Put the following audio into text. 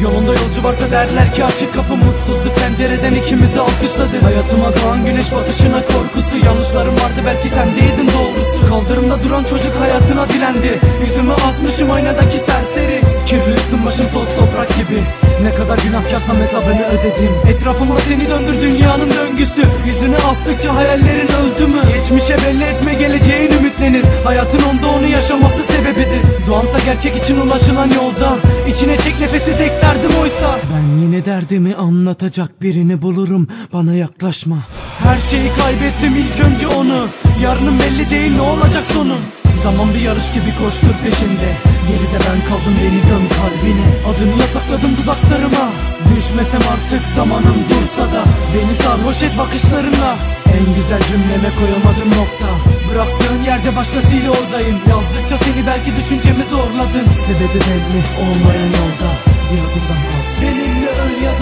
Başı varsa derler ki açık kapı Mutsuzluk pencereden ikimizi alkışladı. Hayatıma doğan güneş batışına korkusu Yanlışlarım vardı belki sen değildin doğrusu. Kaldırımda duran çocuk hayatına dilendi. Yüzümü asmışım aynadaki serseri. Kirli üstüm başım toz toprak gibi. Ne kadar günahkarsam hesabını ödedim. Etrafıma seni döndür dünyanın döngüsü. Yüzünü astıkça hayallerin öldü mü? Geçmişe belli etme geleceğin ümitlenir. Hayatın onda onu yaşaması sebebidir. Doğamsa gerçek için ulaşılan yolda İçine çek nefesi tek derdim oysa. Ben yine derdimi anlatacak birini bulurum. Bana yaklaşma. Her şeyi kaybettim ilk önce onu. Yarının belli değil ne olacak sonun Zaman bir yarış gibi koştur peşinde. Geride ben kaldım beni göm kalbine. Adını yasakladım dudaklarıma Düşmesem artık zamanım dursa da Beni sarhoş et bakışlarınla. En güzel cümleme koyamadım nokta. Bıraktığın yerde başkasıyla oradayım. Yazdıkça seni belki düşüncemi zorladın. Sebebi belli olmayan yolda Bir adım daha at. Benimle öl ya